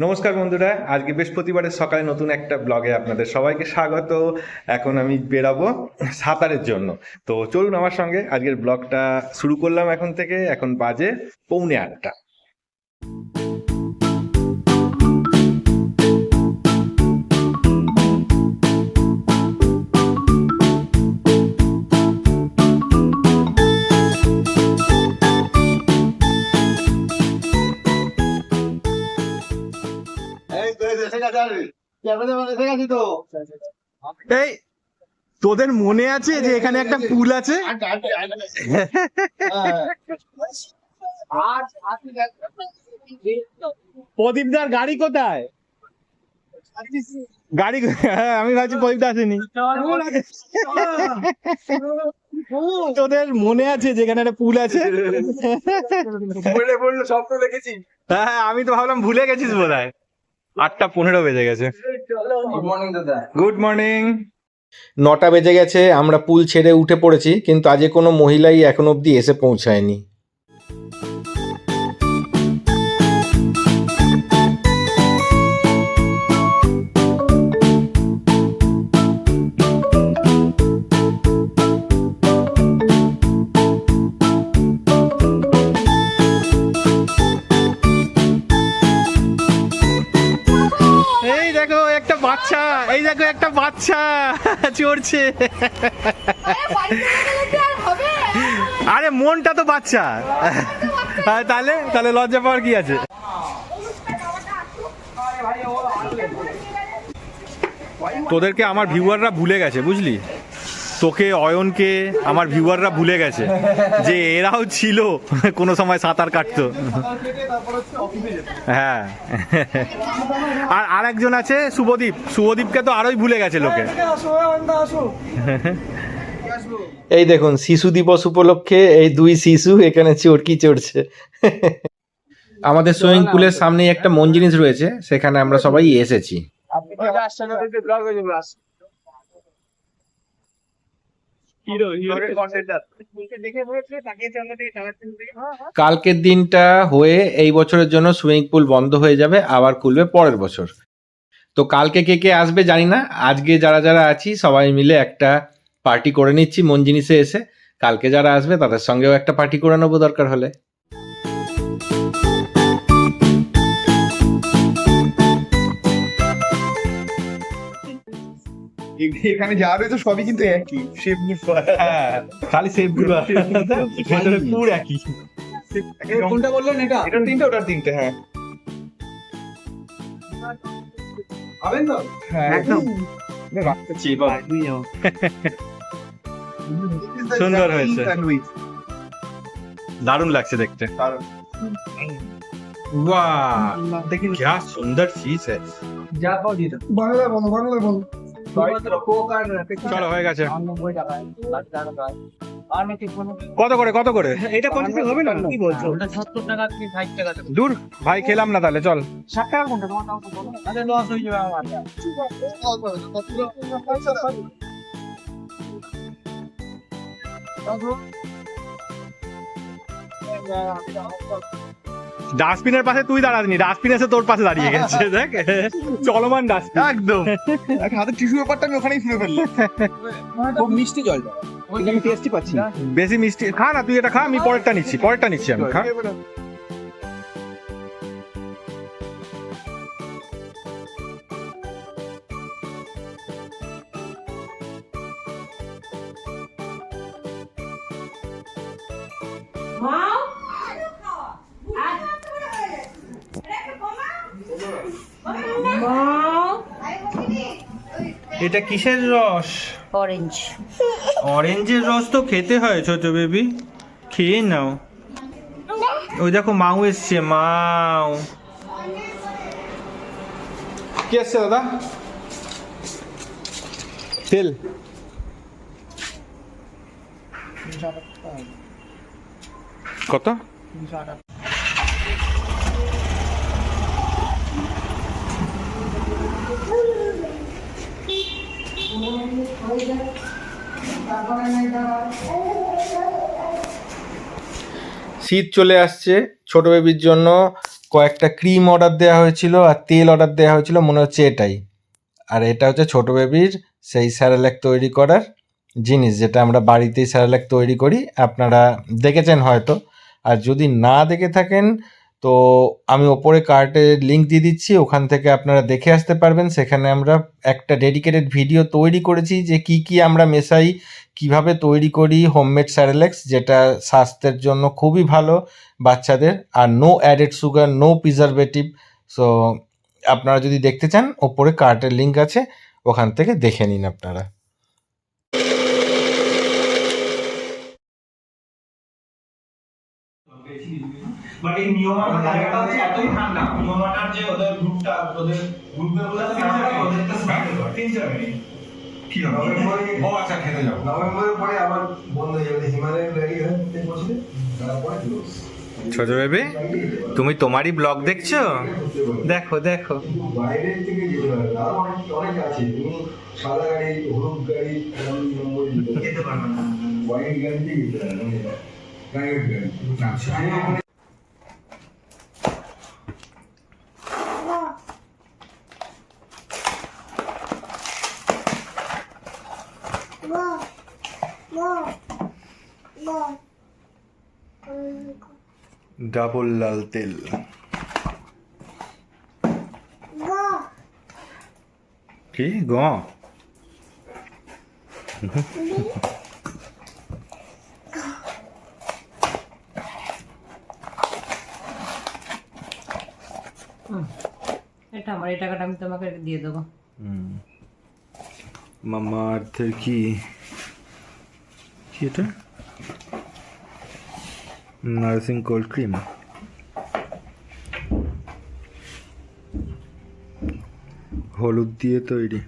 নমস্কার বন্ধুরা, আজকে বৃহস্পতিবারের সকালে নতুন একটা ব্লগে আপনাদের সবাইকে স্বাগত। এখন আমি বেরাবো সাঁতারের জন্য। তো চলুন আমার সঙ্গে, আজকের ব্লগটা শুরু করলাম এখন থেকে, এখন বাজে পৌনে আটটা। এই তোদের মনে আছে যে এখানে একটা পুল আছে? প্রদীপদার গাড়ি কোথায়? গাড়ি হ্যাঁ আমি ভাবছি প্রদীপদা আসেনি। তোদের মনে আছে যেখানে একটা পুল আছে? বলল স্বপ্ন দেখেছি হ্যাঁ আমি তো ভাবলাম ভুলে গেছিস বোধ হয় আটটা পনেরো বেজে গেছে। গুড মর্নিং দাদা। গুড মর্নিং নটা বেজে গেছে আমরা পুল ছেড়ে উঠে পড়েছি কিন্তু আজকে কোনো মহিলাই এখন অবধি এসে পৌঁছায়নি। একটা বাচ্চা, এই দেখো একটা বাচ্চা, চড়ছে। আরে, মনটা তো বাচ্চা। তাহলে তাহলে লজ্জা পাওয়ার কি আছে? তোদেরকে আমার ভিউয়াররা ভুলে গেছে, বুঝলি? তোকে অয়নকে আমার ভিউয়াররা ভুলে গেছে যে এরাও ছিল। কোনো সময় সাঁতার কাটতো। হ্যাঁ। আর আরেকজন আছে শুভদীপ। শুভদীপকে তো আরোই ভুলে গেছে লোকে। এই দেখুন শিশু দিবস উপলক্ষে এই দুই শিশু এখানে চরকি চড়ছে। আমাদের সুইমিং পুলের সামনেই একটা মন জিনিস রয়েছে সেখানে আমরা সবাই এসেছি আপনি কি আসছেন না তো ব্লগ হয়ে যাবে আস হিরো হিরো কন্টেন্টার দেখে বলেছে তাকে চলো দেখে চালাচ্ছেন দেখে কালকের দিনটা হয়ে এই বছরের জন্য সুইমিং পুল বন্ধ হয়ে যাবে আবার খুলবে পরের বছর। তো কালকে কে কে আসবে জানি না আজকে যারা যারা আছি সবাই মিলে একটা পার্টি করে নিচ্ছি মন জিনিসে এসে। কালকে যারা আসবে তাদের সঙ্গেও একটা পার্টি করে নেব দরকার হলে। এখানে যা রয়েছে সবই কিন্তু একই শেপ হ্যাঁ খালি সেভ গুলো ভেতরে পুর একই কোনটা বললেন এটা এটার তিনটে ওটার তিনটে হ্যাঁ হবেন তো হ্যাঁ একদম। রাখতেছি সুন্দর হয়েছে। দারুণ লাগছে দেখতে वाह দেখি क्या सुंदर चीज है যা পাও দিয়ে দাও বাংলা চলো হয়ে গেছে। কত করে কত করে? এটা পঞ্চাশ হবে না? কি বলছো? সত্তর টাকা কি ষাট টাকা দূর ভাই খেলাম না তাহলে চল। ষাট টাকা কোনটা? তোমার লস হয়ে যাবে আমার। ডাস্টবিনের পাশে তুই দাঁড়াসনি ডাস্টবিন এসে তোর পাশে দাঁড়িয়ে গেছে দেখ। চলমান ডাস্টবিন। একদম। এক হাতে টিস্যু পেপারটা আমি ওখানেই ফেলে ফেললাম। খুব মিষ্টি জলটা। আমি টেস্টই পাচ্ছি না। বেশি মিষ্টি খা না তুই এটা খা আমি পরেরটা নিচ্ছি পরেরটা নিচ্ছি আমি খা। এটা কিসের রস? অরেঞ্জ অরেঞ্জের রস তো খেতে হয় ছোট বেবি খেয়ে নাও। ওই দেখো মাও এসছে মাও। কি আসছে দাদা? তেল। কত? শীত চলে আসছে। ছোট বেবির জন্য কয়েকটা ক্রিম অর্ডার দেওয়া হয়েছিল আর তেল অর্ডার দেওয়া হয়েছিল, মনে হচ্ছে এটাই। আর এটা হচ্ছে ছোট বেবির সেই স্যারেল্যাক তৈরি করার জিনিস, যেটা আমরা বাড়িতেই স্যারেল্যাক তৈরি করি। আপনারা দেখেছেন হয়তো। আর যদি না দেখে থাকেন তো আমি ওপরে কার্টে লিঙ্ক দিয়ে দিচ্ছি, ওখান থেকে আপনারা দেখে আসতে পারবেন। সেখানে আমরা একটা ডেডিকেটেড ভিডিও তৈরি করেছি যে কি কি আমরা মেশাই, কীভাবে তৈরি করি হোমমেড স্যারেলেক্স যেটা স্বাস্থ্যের জন্য খুবই ভালো বাচ্চাদের। আর no added sugar no preservative so আপনারা যদি দেখতে চান, ওপরে কার্টের লিঙ্ক আছে, ওখান থেকে দেখে নিন আপনারা। বাট এই নিয়মাটার জায়গাটা হচ্ছে এতই ঠান্ডা নিয়মাটার যে ওদের গ্রুপটা ওদের গ্রুপে বলে ওদের তো তিন চার মিনিট কি হবে ও আচ্ছা খেতে যাব নভেম্বরের পরে আবার বন্ধ হয়ে যাবে। তারপরে ক্লোজ ছোট বেবি তুমি তোমারই ব্লগ দেখছ? দেখো দেখো। বাইরে থেকে যেতে পারবে আরও অনেক অনেক আছে। তুমি সাদা গাড়ি হলুদ গাড়ি নম্বর যেতে পারবে না। হোয়াইট গাড়িতে যেতে পারবে প্রাইভেট গাড়ি। আচ্ছা। ডাবল লাল তেল কি গ এটা আমার এই টাকাটা আমি তোমাকে দিয়ে দেবো। মামা আর্থের কি কি এটা? Nursing cold cream. হলুদ দিয়ে তৈরি।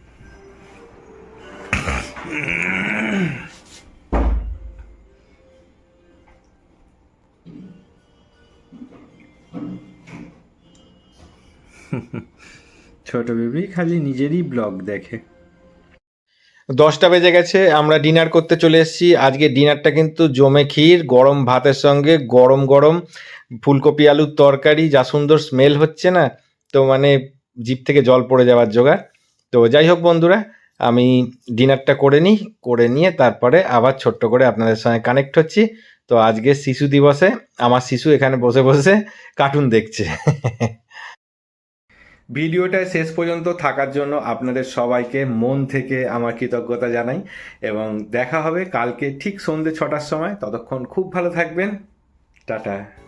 ছোট বেবি খালি নিজেরই ব্লগ দেখে। দশটা বেজে গেছে, আমরা ডিনার করতে চলে এসেছি। আজকে ডিনারটা কিন্তু জমে ক্ষীর, গরম ভাতের সঙ্গে গরম গরম ফুলকপি আলুর তরকারি, যা সুন্দর স্মেল হচ্ছে না, তো মানে জিপ থেকে জল পড়ে যাওয়ার জোগাড়। তো যাই হোক বন্ধুরা, আমি ডিনারটা করে নিই, করে নিয়ে তারপরে আবার ছোট্ট করে আপনাদের সঙ্গে কানেক্ট হচ্ছি। তো আজকে শিশু দিবসে, আমার শিশু এখানে বসে বসে কার্টুন দেখছে। ভিডিওটা শেষ পর্যন্ত থাকার জন্য আপনাদের সবাইকে মন থেকে আমার কৃতজ্ঞতা জানাই এবং দেখা হবে কালকে ঠিক সন্ধ্যে ছটার সময়। ততক্ষণ খুব ভালো থাকবেন। টাটা।